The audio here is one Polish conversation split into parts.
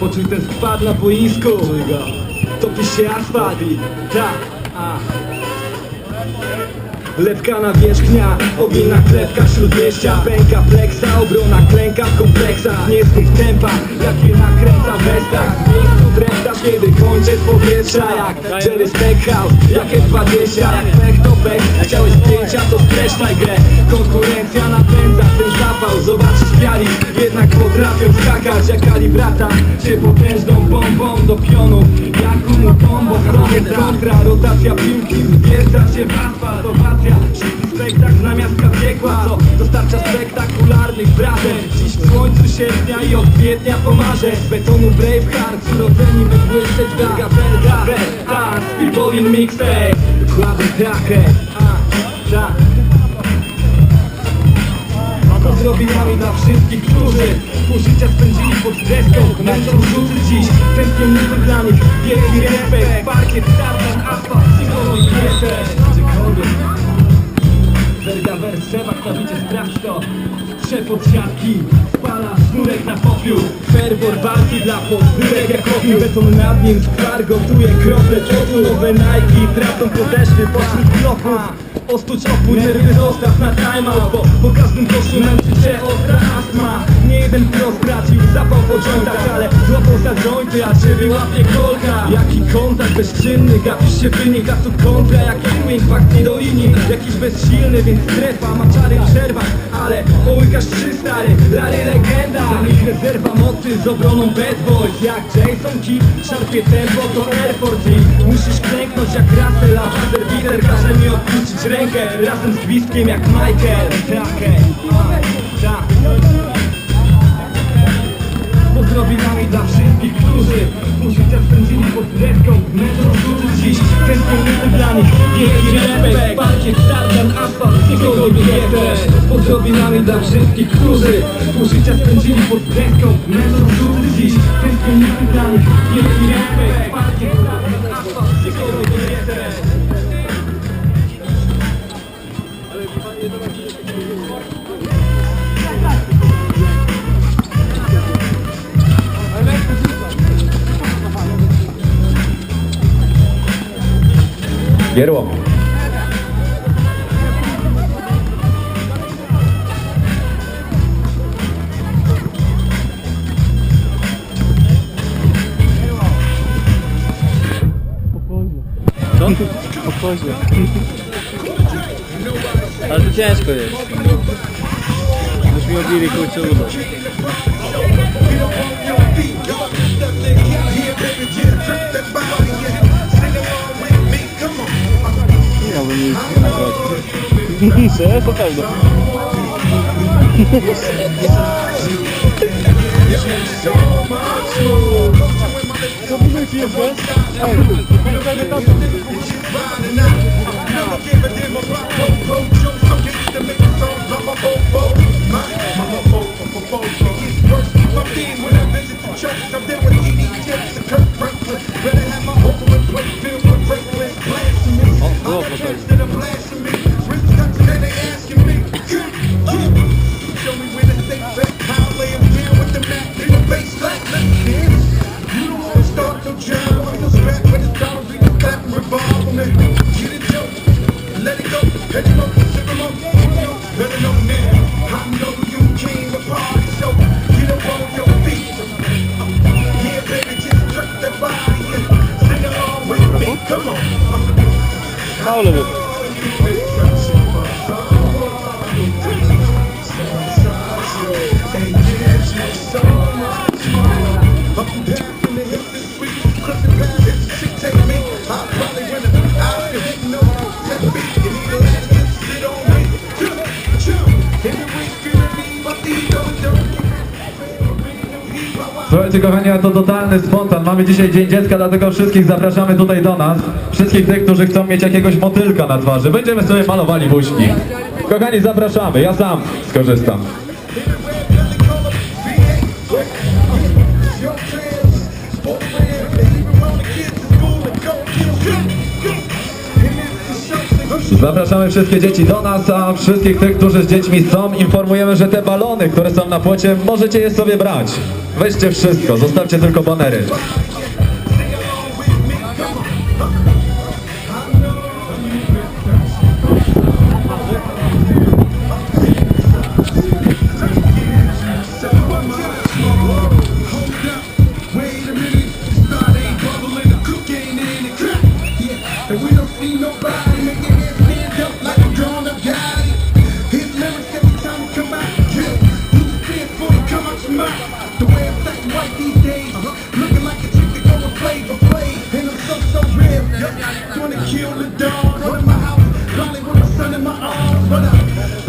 Poczuj ten skład na boisku Topi się asfalt i ta, a. Lepka nawierzchnia, ogień kletka śródmieścia Pęka pleksa, obrona klęka w kompleksach. Nie swych tempa, jakie nakręca w westach W miejscu kiedy z powietrza. Jak Jerry Stackhouse, jakie 20 Jak pech to pech, chciałeś zdjęcia to streszczaj grę. Konkurencja napędza ten zapał Zobaczysz piali, jednak potrafią skakać Jak kalibrata, cię potężną bombą do pionu? Jak umu bombo, koniec kontra Rotacja piłki, wjeżdża się w asfalt Owacja, spektakl zamiast piekła. Co dostarcza spektakularnych wrażeń. Dziś w słońcu sierpnia i od kwietnia pomarze Z betonu Braveheart, urodzeni by błyszczeć Belga, Belga, Dance, Speedballing Mixtape. Dokładny tracker, a, tak. Pozdrowieniami dla wszystkich, którzy pół życia spędzili pod deską Męczą rzuty dziś, tęskniony dla nich. Wielki respekt, parkiet, tartan, asfalt, psycholo i piesek Gdziekolwiek Werga Werszewa, kładziecie sprawdź to Trzepot siatki, spala sznurek na popiół. Fervor walki dla podwórek jak opił Beton nad nim, skwar gotuje krople potu Nowe Nike, tracą podeszwy pośród bloków Ostuć opór, nerwy zostaw na timeout Bo po każdym koszu męczy cię ostra astma. Nie jeden pro stracił zapał po jointach Ale złapał za jointy, a ciebie łapie kolka. Jaki kontakt bezczynny, gapisz się wynik A tu kontra, jaki swing, fakt nie do linii. Jakiś bezsilny, więc strefa ma czary przerwać Ale połykasz trzy stary, Larry legenda. Za nich rezerwa mocy z obroną bad boys. Jak Jason Kidd, szarpie tempo to Air Force Musisz klęknąć jak Russell, a Bitter każe mi odpuścić rękę Razem z gwizdkiem jak Michael. Tracker, tak Pozdrowieniami dla wszystkich, którzy pół życia spędzili pod deską Metro rzuty dziś, tęskniony dla nich. Wielki respekt, parkiet, tartan, asfalt, psycholog też Pozdrowieniami dla wszystkich, którzy pół życia spędzili pod deską Metro rzuty dziś, tęskniony dla nich. Wielki respekt, parkiet, tartan, Gierło. Co? Spokojnie. Ale to ciężko jest. Mi obili kurczę udo. miałbym jej nagrodzić. Serio? To pewno. Zrobimy pierwsze. Ej, to Ne olabilir? Słuchajcie kochani, to totalny spontan. Mamy dzisiaj Dzień Dziecka, dlatego wszystkich zapraszamy tutaj do nas. Wszystkich tych, którzy chcą mieć jakiegoś motylka na twarzy. Będziemy sobie malowali buźki. Kochani, zapraszamy. Ja sam skorzystam. Zapraszamy wszystkie dzieci do nas, a wszystkich tych, którzy z dziećmi są, informujemy, że te balony, które są na płocie, możecie je sobie brać. Weźcie wszystko, zostawcie tylko banery.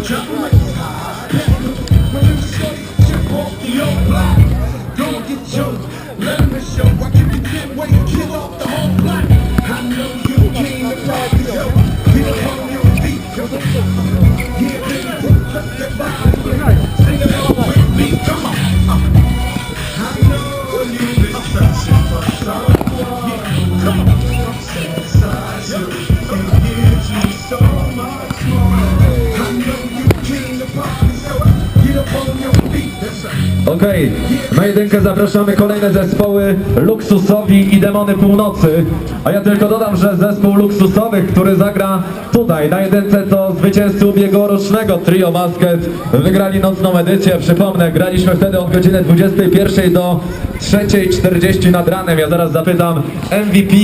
Jump. Okej, na jedynkę zapraszamy kolejne zespoły Luksusowi i Demony Północy. A ja tylko dodam, że zespół Luksusowych, który zagra tutaj na jedynce to zwycięzcy ubiegłorocznego Trio Basket. Wygrali nocną edycję, przypomnę, graliśmy wtedy od godziny 21 do 3.40 nad ranem. Ja zaraz zapytam MVP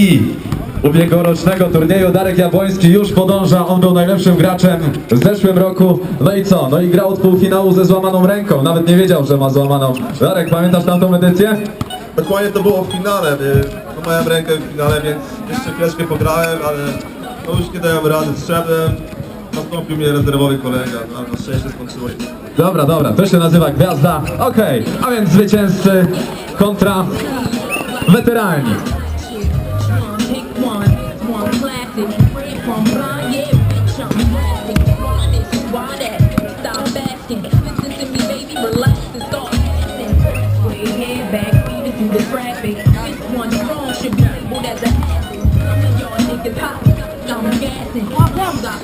ubiegłorocznego turnieju. Darek Jabłoński już podąża, on był najlepszym graczem w zeszłym roku. No i co? No i grał od półfinału ze złamaną ręką, nawet nie wiedział, że ma złamaną. Darek, pamiętasz tamtą edycję? Dokładnie to było w finale, y, złamałem rękę w finale, więc jeszcze chwileczkę pograłem, ale no już nie dałem rady, zszedłem, nastąpił mnie rezerwowy kolega, no, na szczęście skończyło się. Dobra, dobra, to się nazywa gwiazda. Okej, a więc zwycięzcy kontra weterani. Into the traffic. This one strong should be labeled as a hazard. Some of y'all niggas hot, I'm gassing. I'm got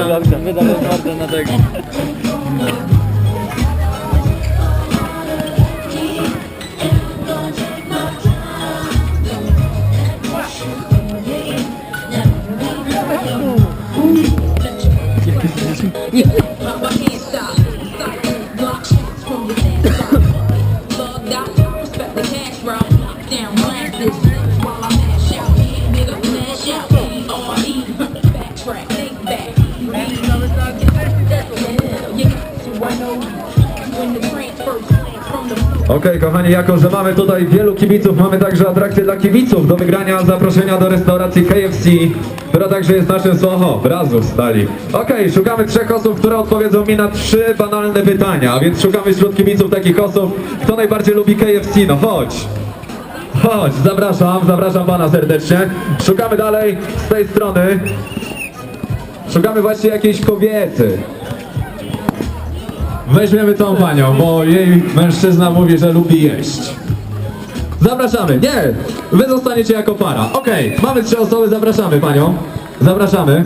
Pedalówka, pedalówka warta na tego. Jakie to jest? Okej, kochani, jako że mamy tutaj wielu kibiców, mamy także atrakcje dla kibiców do wygrania zaproszenia do restauracji KFC, która także jest naszym Soho. Razu stali. Okej, szukamy trzech osób, które odpowiedzą mi na trzy banalne pytania, a więc szukamy wśród kibiców takich osób, kto najbardziej lubi KFC. No chodź. Chodź, zapraszam, zapraszam pana serdecznie. Szukamy dalej z tej strony. Szukamy właśnie jakiejś kobiety. Weźmiemy tą panią, bo jej mężczyzna mówi, że lubi jeść. Zapraszamy. Nie, wy zostaniecie jako para. Okej, mamy trzy osoby, zapraszamy panią. Zapraszamy.